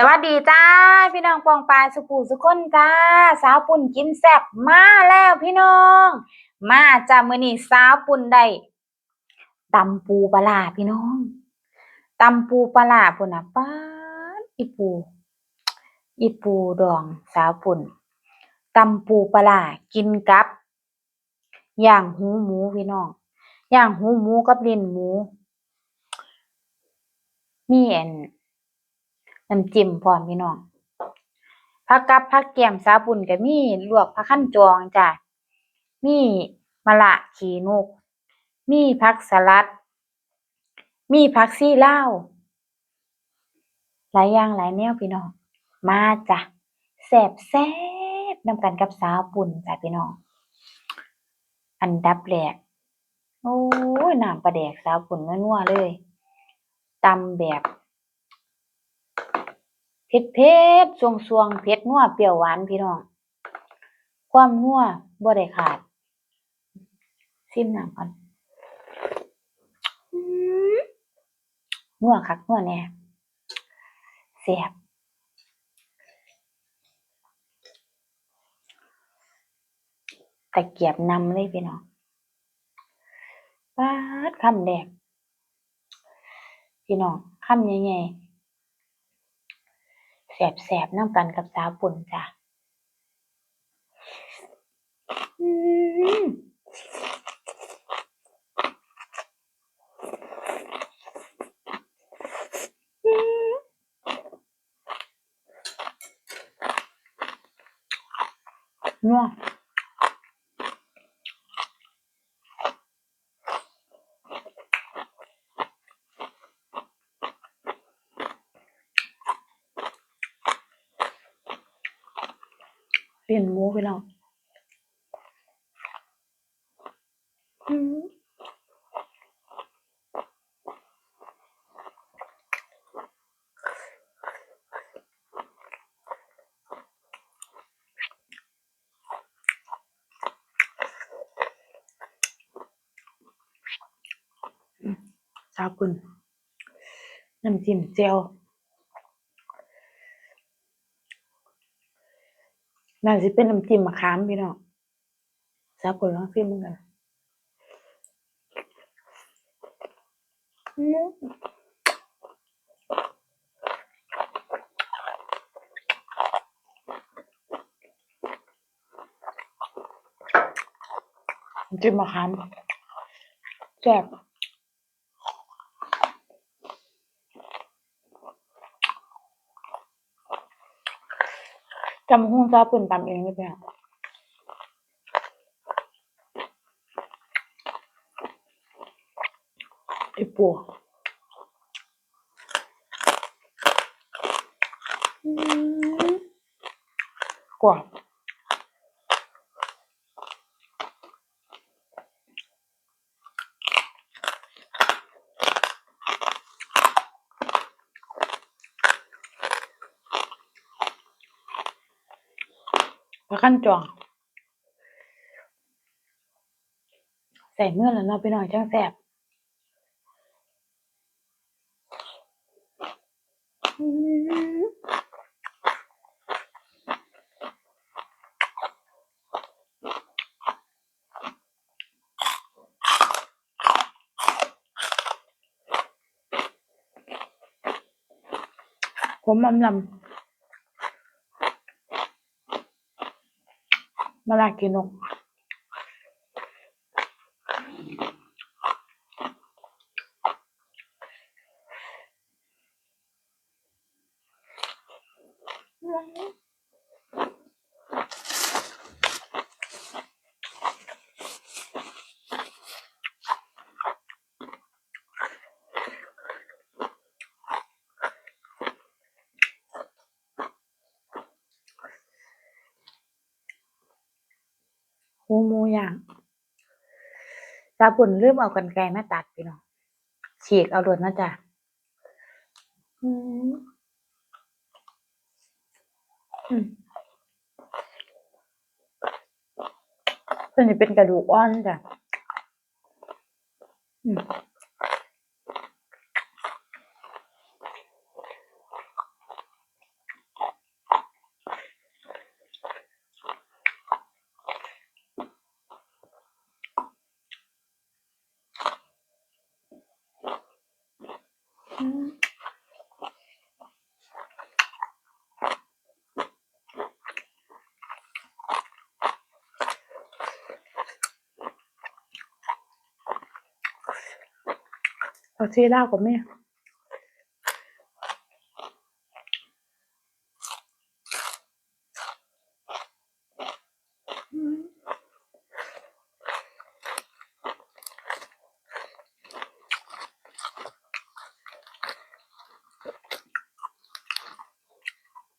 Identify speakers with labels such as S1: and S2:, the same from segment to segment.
S1: สวัสดีจ้า พี่น้องปองปลายสุขูสุคนจ้า สาวปุ่นกินแซ่บมาแล้วพี่น้อง มาจ้ามื้อนี้สาวปุ่นได้ตำปูปลาพี่น้องตำปูปลาร้าพุ่นน่ะป๊าอีปูอีปูดองสาวปุ่นตำปูปลาร้ากินกับย่างหูหมูพี่น้องย่างหูหมูกับลิ้นหมูมีอัน น้ำจิ้มพร้อมพี่น้องผักกับผักแกมสาปุ่นก็มีลวกผักคั่นจองจ้ะมีมะระขี้นกมีผักสลัด มีผักชีลาหลายอย่างหลายแนวพี่น้อง มาจ้ะแซ่บแซ่บนำกันกับสาวปุ่นจ้ะพี่น้อง อันดับแรกโอ้ยน้ำปลาแดกสาวปุ่นนัวๆเลยตำแบบ เผ็ดเผ็ดสวงสวงๆเผ็ดนัวเปรี้ยวหวานพี่น้อง ความนัวบ่ได้ขาดซิมน้ำก่อนนัวคักนัวแน่แซ่บตะเกียบนำเลยพี่น้องปาดคำแรกพี่น้องคำใหญ่ๆ แสบๆน้ำกันกับสาวปุ่นจ้ะนัวเปลี่ย นหมูพี่น้องอืมสาวปุ่นน้ำจิ้มแจ่ว น่าสิเป็นน้ำจิ้มมะขามพี่น้องสาวปุ่นลองชิมมันกันจิ้มมะขามแซ่บ จำหุ้งจ้าปุ่นตามเองไม่เป็นไอ้ปวกว่า บผักขั้นจองใส่เมื่อแล้วเนาะพี่น้องจังแซ่บอืมผมอำลำ มะ หูหมูย่างตาปุ่นลืมเอากันไกรมาตัดไปเนาะฉีกเอาหลดนะจ๊ะอืมอืมส่วนนี้เป็นกระดูกอ่อนจ้ะอืม อืมเอาซีลาวกับแม่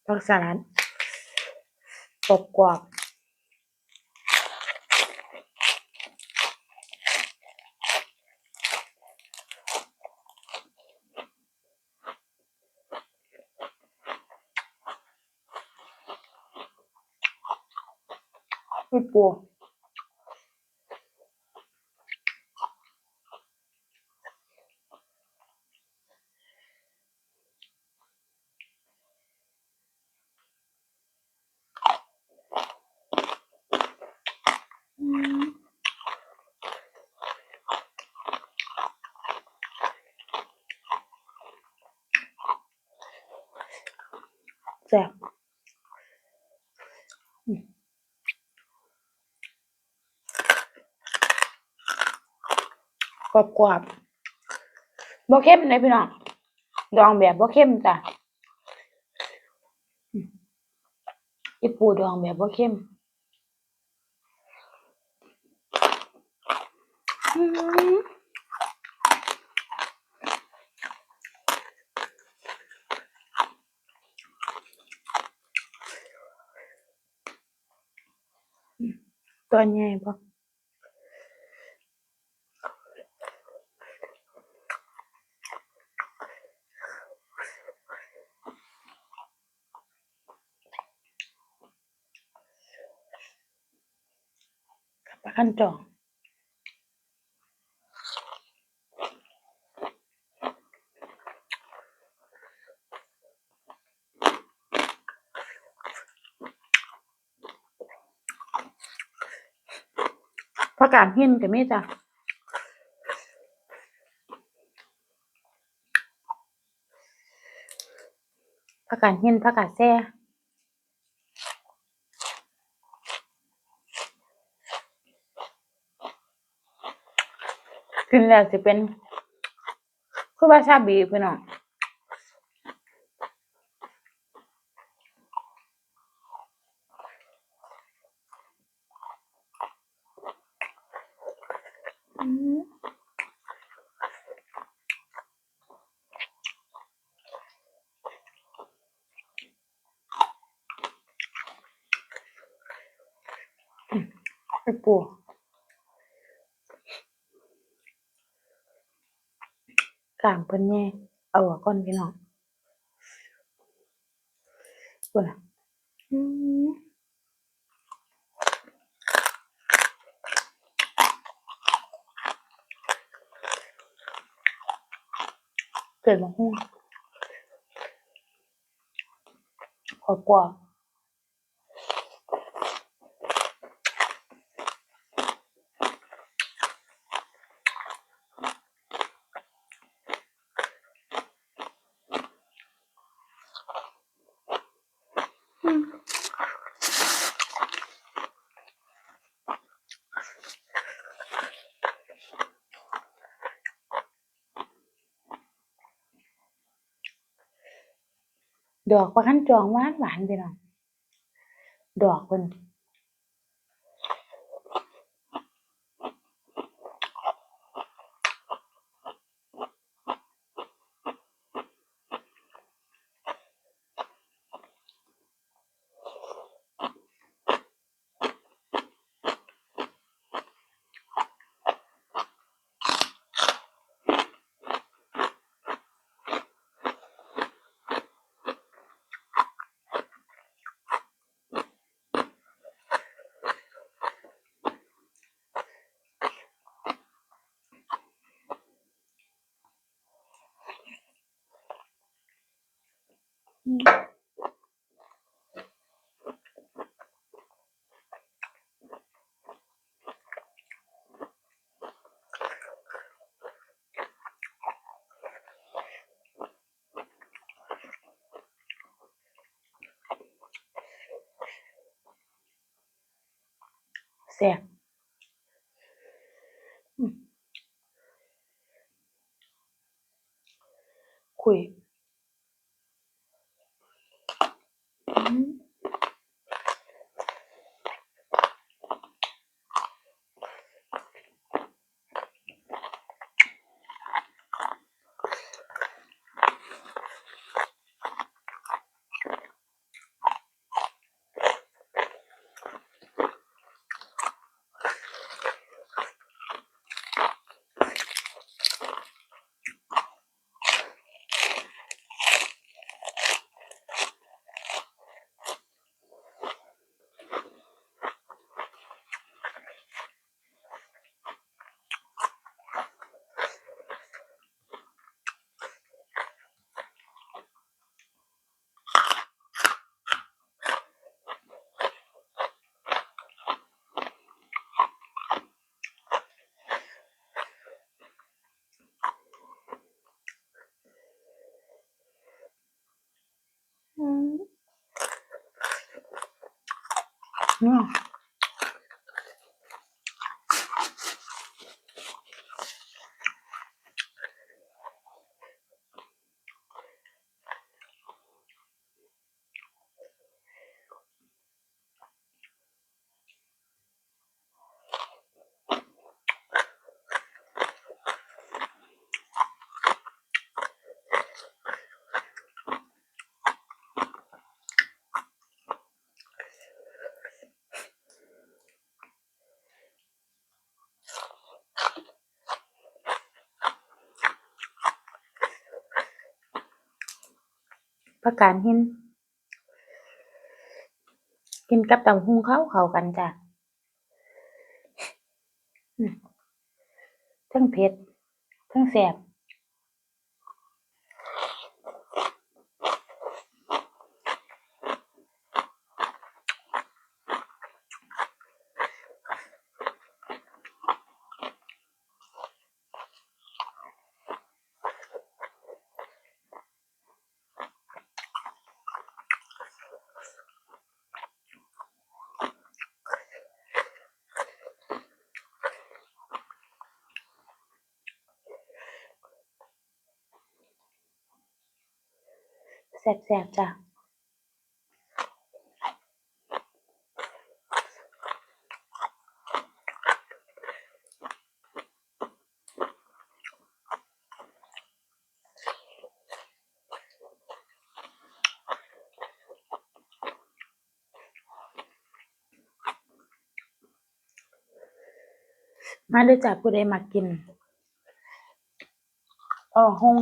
S1: ผักสลัดกรอบกรอบปูอืมแซ่บอืม กรอบกรอบบ่เข้มเลยพี่น้อง ดองแบบบ่เข้มจ้ะอีปูดองแบบบ่เข้มตัวใหญ่ปล คันจองผักกาดหินก็มีจ้ะผักกาดหินผักกาดแซ่ กินแล้วสิเป็นคือวาซาบิพี่น้องอื มไอ้ปูกลางเพิ่นแย่เอาออกก่อนพี่น้องพูดน่ะอืมเกิดมาฮู้งขอกว่า ดอกบักคันจองหวานหวานพี่น้องดอกเพิ่น แซ่บอืมคุยอืม อืม อืม ผักกาดหิน กินกับตำบักหุ่งเข้าเข้ากันจ้ะทั้งเผ็ดทั้งแสบ แซ่บๆจ้ะมาเด้อจ้ะผู้ใดมักกินอ้อหุ่ง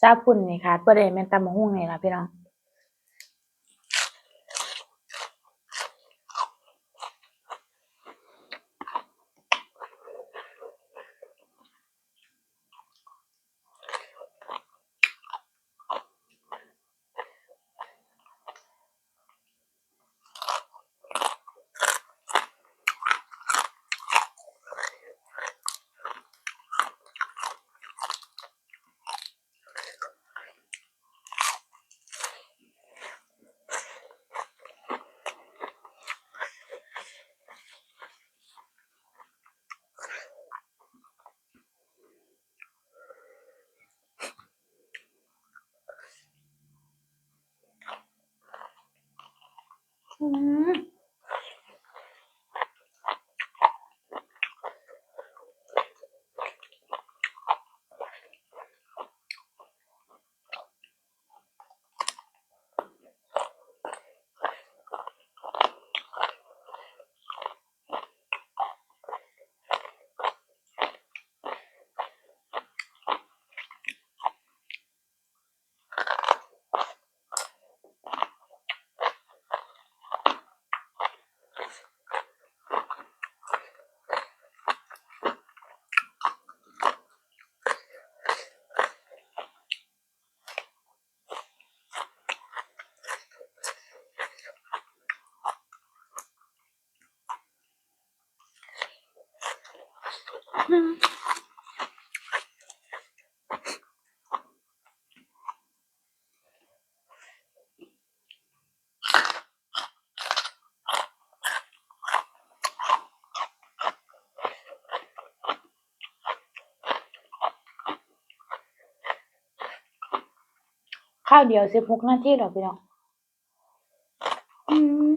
S1: ซาวพุ้นนี่ขาดบ่ได้แม่นตำมะฮุ่งนี่ล่ะพี่น้อง ข้าวเดียวสิบหกนาทีหรอพี่น้องอืม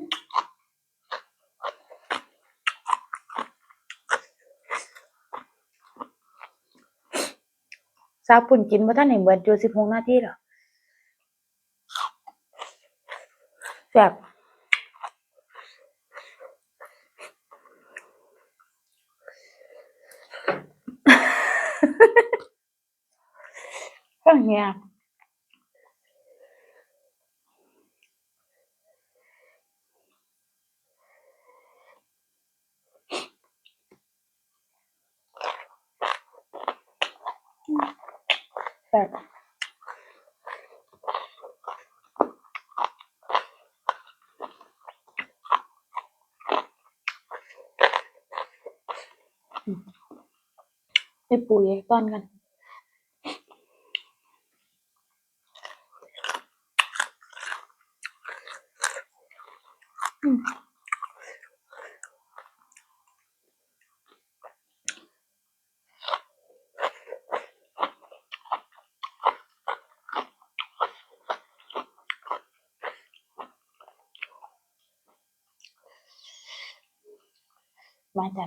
S1: สาวปุ่นกินบ่ทันเห็นเบิดอยู่สิบหกนาทีหรอแซ่บก็เฮีย แบบไปปุ๋ยต้อนกัน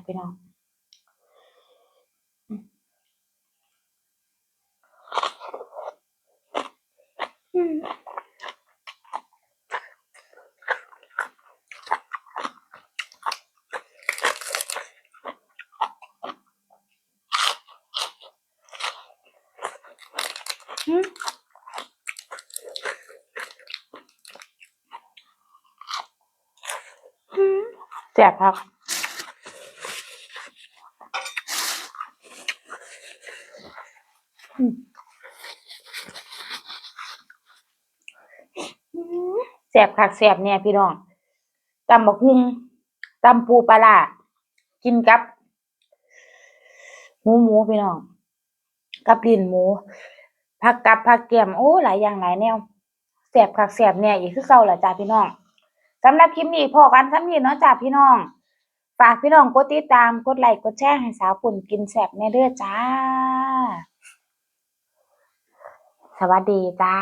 S1: พี่น้องอืมอืมอืมอืมแซ่บครับ อืมอืม แซ่บคักแซ่บเนี่ยพี่น้องตำบักหุ่งตำปูปลากินกับ หมูหมูพี่น้องกับลิ้นหมูผักกับผักแก้มโอ้หลายอย่างหลายแนวแซ่บคักแซ่บเนี่ยอีกคือเก่าละจ้าพี่น้องสำหรับคลิปนี้พอกันสำนีเนาะจ้าพี่น้องฝากพี่น้องกดติดตามกดไลค์กดแชร์ให้สาวปุ่นกินแซ่บแน่เด้อจ้า สวัสดีจ้า